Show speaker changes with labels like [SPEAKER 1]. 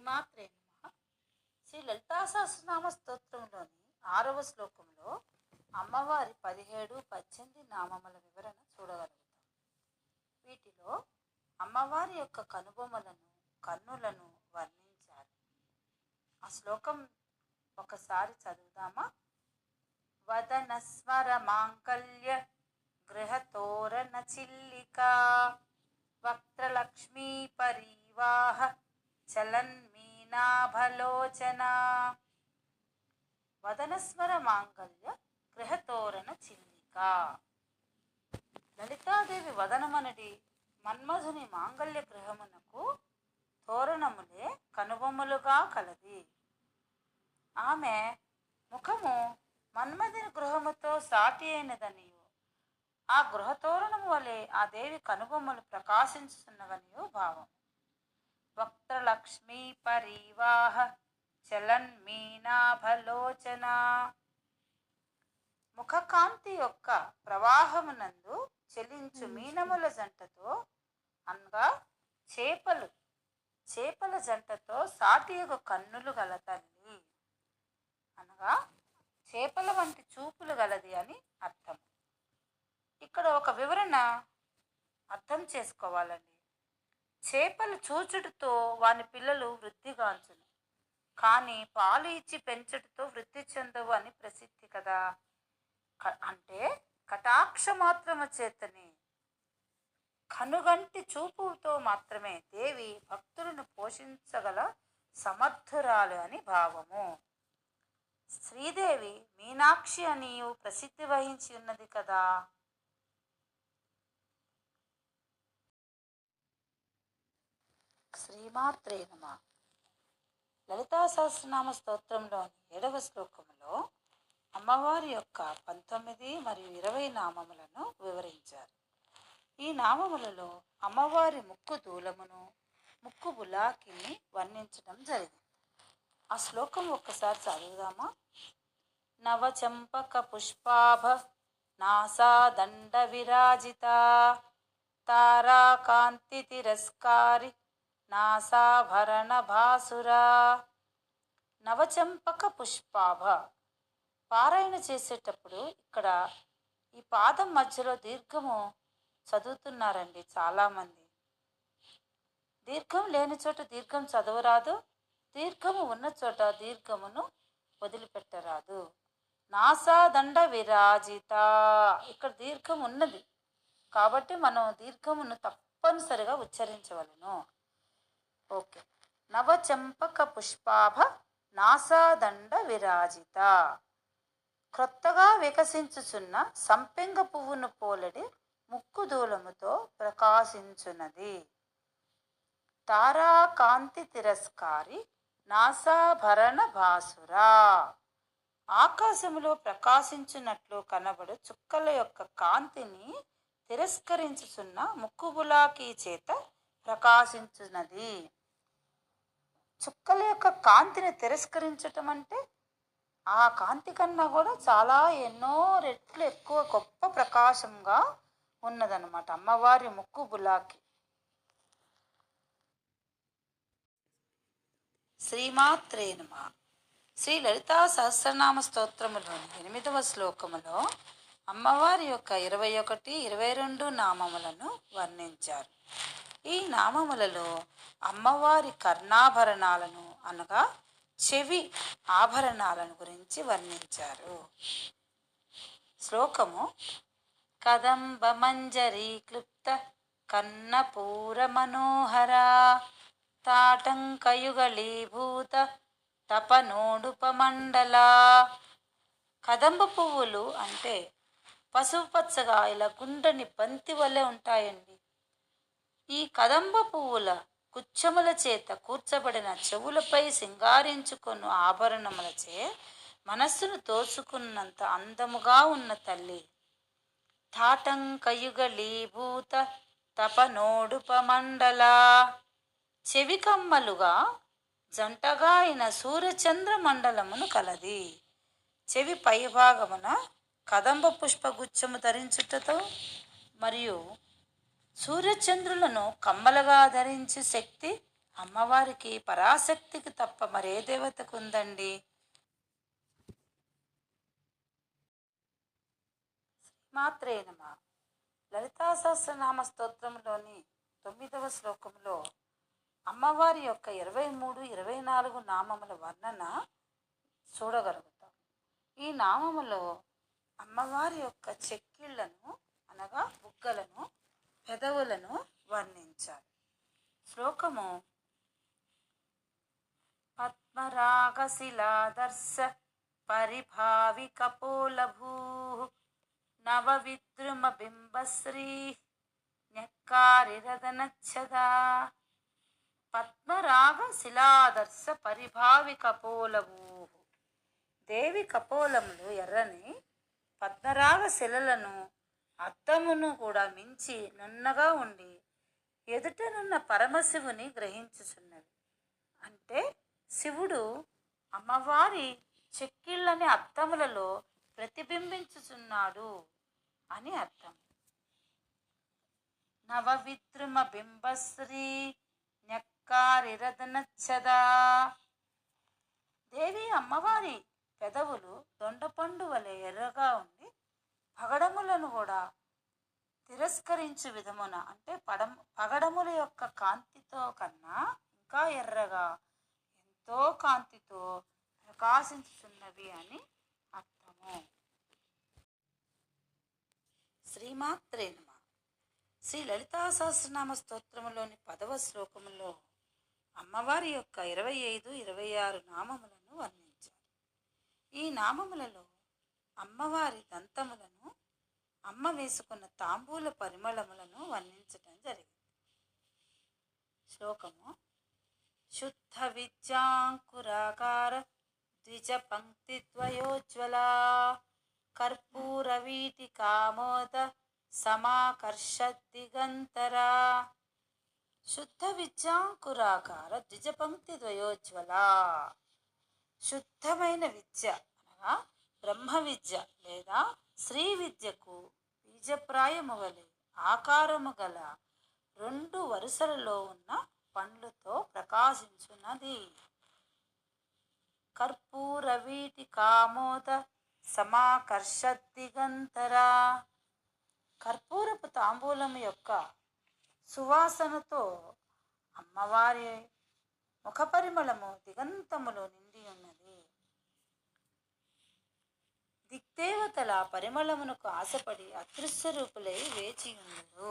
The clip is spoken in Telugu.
[SPEAKER 1] శ్రీమాత్రే నమ. శ్రీ లలితా సహస్రనామ స్తోత్రంలోని ఆరవ శ్లోకంలో అమ్మవారి పదిహేడు పద్దెనిమిది నామముల వివరణ చూడగలుగుతాం. వీటిలో అమ్మవారి యొక్క కనుబొమ్మలను కన్నులను వర్ణించారు ఆ శ్లోకం ఒకసారి చదువుదామా? వదన మాంగళ్య గృహతోరణ చిల్లిక వక్త్రలక్ష్మీ పరీవాహ చలన్ మీనాభలోచన వదనస్వర మాంగళ్య గృహతోరణ చిల్లిక. లలితాదేవి వదనమనడి మన్మధుని మాంగళ్య గృహమునకు తోరణములే కనుబొమ్మలుగా కలది. ఆమె ముఖము మన్మధుని గృహముతో సాటి అయినదనియు. ఆ గృహతోరణము వలె ఆ దేవి కనుబొమ్మలు ప్రకాశించుతున్నవనియు భావం. వక్త్రలక్ష్మీ పరీవాహ చలన్ మీనాభలోచన ముఖకాంతి యొక్క ప్రవాహమునందు చెలించు మీనముల జంటతో అనగా చేపలు చేపల జంటతో సాటియగు కన్నులు గల తల్లి అనగా చేపల వంటి చూపులు గలది అని అర్థం. ఇక్కడ ఒక వివరణ అర్థం చేసుకోవాలండి. చేపలు చూచుడుతో వాని పిల్లలు వృద్ధిగాంచును. కానీ పాలు ఇచ్చి పెంచుటతో వృద్ధి చెందవు అని ప్రసిద్ధి కదా. క- అంటే కటాక్ష మాత్రము చేతనే. కనుగంటి చూపుతో మాత్రమే దేవి భక్తులను పోషించగల సమర్థురాలు అని భావము. శ్రీదేవి మీనాక్షి అనియు ప్రసిద్ధి వహించి ఉన్నది కదా. శ్రీమాత్రే నమ. లలితా సహస్రనామ స్తోత్రంలోని ఏడవ శ్లోకములో అమ్మవారి యొక్క పంతొమ్మిది మరియు ఇరవై నామములను వివరించారు. ఈ నామములలో అమ్మవారి ముక్కు దూలమును ముక్కు బులాకిని వర్ణించడం జరిగింది. ఆ శ్లోకం ఒక్కసారి చదువుదామా? నవచంపక పుష్పాభ నాసా దండ విరాజిత తారాకాంతి తిరస్కారి నాసాభరణ భాసురా నవచంపక పుష్పాభ. పారాయణ చేసేటప్పుడు ఇక్కడ ఈ పాదం మధ్యలో దీర్ఘము చదువుతున్నారండి చాలామంది. దీర్ఘం లేని చోట దీర్ఘం చదవరాదు. దీర్ఘము ఉన్న చోట దీర్ఘమును వదిలిపెట్టరాదు. నాసాదండ విరాజిత ఇక్కడ దీర్ఘం ఉన్నది. కాబట్టి మనం దీర్ఘమును తప్పనిసరిగా ఉచ్చరించవలను. ఓకే. నవచంపక పుష్పాభ నాసాదండ విరాజిత క్రొత్తగా వికసించుచున్న సంపెంగ పువ్వును పోలడి ముక్కు దూలముతో ప్రకాశించున్నది తారాకాంతి తిరస్కారి నాసాభరణ భాసురా. ఆకాశములో ప్రకాశించున్నట్లు కనబడు చుక్కల యొక్క కాంతిని తిరస్కరించుచున్న ముక్కుబులాకి చేత ప్రకాశించున్నది చుక్కల యొక్క కాంతిని తిరస్కరించటం అంటే ఆ కాంతి కన్నా కూడా చాలా ఎన్నో రెట్లు ఎక్కువ గొప్ప ప్రకాశంగా ఉన్నదన్నమాట. అమ్మవారి ముక్కు బులాకి. శ్రీమాత్రే నమ. శ్రీ లలితా సహస్రనామ స్తోత్రములోని ఎనిమిదవ శ్లోకములో అమ్మవారి యొక్క ఇరవై ఒకటి ఇరవై రెండు నామములను వర్ణించారు. ఈ నామములలో అమ్మవారి కర్ణాభరణాలను అనగా చెవి ఆభరణాలను గురించి వర్ణించారు. శ్లోకము కదంబ మంజరీ క్లుప్త కన్నపూర మనోహర తాటంకయుగళీభూత తపనోడుపమండల కదంబ పువ్వులు అంటే పసుపు పచ్చగా ఇలా గుండ్రని బంతి వలె ఉంటాయండి. ఈ కదంబ పువ్వుల కుచ్చముల చేత కూర్చబడిన చెవులపై సింగారించుకొను ఆభరణములచే మనస్సును తోచుకున్నంత అందముగా ఉన్న తల్లి. తాటంకయుగలీభూత తపనోడుపమండల చెవి కమ్మలుగా జంటగా అయిన సూర్యచంద్ర మండలమును కలది. చెవి పైభాగమున కదంబ పుష్పగుచ్చము ధరించుటతో మరియు సూర్యచంద్రులను కమ్మలుగా ధరించే శక్తి అమ్మవారికి పరాశక్తికి తప్ప మరే దేవతకు ఉందండి. మాత్రేనమా నమ. లలితా సహస్రనామ స్తోత్రంలోని తొమ్మిదవ శ్లోకంలో అమ్మవారి యొక్క ఇరవై మూడు ఇరవై నాలుగు నామముల వర్ణన చూడగలుగుతాం. ఈ నామములో అమ్మవారి యొక్క చెక్కిళ్ళను అనగా బుగ్గలను పెదవులను వర్ణించారు శ్లోకము పద్మరాగశిలాదర్శ పరిభావి కపోలభూ నవ విద్రుమ బింబశ్రీ నెక్కారిరదనచ్చదా పద్మరాగ శిలాదర్శ పరిభావి కపోలభూ దేవి కపోలములు ఎర్రని పద్మరాగ శిలలను అద్దమును కూడా మించి నున్నగా ఉండి ఎదుటనున్న పరమశివుని గ్రహించుచున్నవి అంటే శివుడు అమ్మవారి చెక్కిళ్ళని అద్దములలో ప్రతిబింబించుచున్నాడు అని అర్థం. నవవిద్రుమ బింబశ్రీ నెక్కారిరదనచ్చదా దేవి అమ్మవారి పెదవులు దొండపండు వలె ఎర్రగా ఉండి పగడములను కూడా తిరస్కరించు విధమున అంటే పడము పగడముల యొక్క కాంతితో కన్నా ఇంకా ఎర్రగా ఎంతో కాంతితో ప్రకాశించుతున్నవి అని అర్థము. శ్రీమాత్రే నమ. శ్రీ లలితా సహస్రనామ స్తోత్రములోని పదవ శ్లోకములో అమ్మవారి యొక్క ఇరవై ఐదు ఇరవై ఆరు నామములను వర్ణించారు. ఈ నామములలో అమ్మవారి దంతములను అమ్మ వేసుకున్న తాంబూల పరిమళములను వర్ణించటం జరిగింది. శ్లోకము శుద్ధ విద్యాంకురాకార ద్విజ పంక్తి ద్వయోజ్వల కర్పూర వీటి కామోద సమాకర్ష దిగంతరా. శుద్ధ విద్యాంకురాకార ద్విజ పంక్తి ద్వయోజ్వల శుద్ధమైన విద్య అనగా బ్రహ్మ విద్య లేదా శ్రీ విద్యకు బీజప్రాయము వలె ఆకారము గల రెండు వరుసలలో ఉన్న పండ్లతో ప్రకాశించున్నది కర్పూర వీటి కామోద సమాకర్ష దిగంతరా కర్పూరపు తాంబూలం యొక్క సువాసనతో అమ్మవారి ముఖ పరిమళము దిగంతములో నిండి ఉన్నది దిక్దేవతల పరిమళమునకు ఆశపడి అదృశ్య రూపులై వేచి ఉన్నరు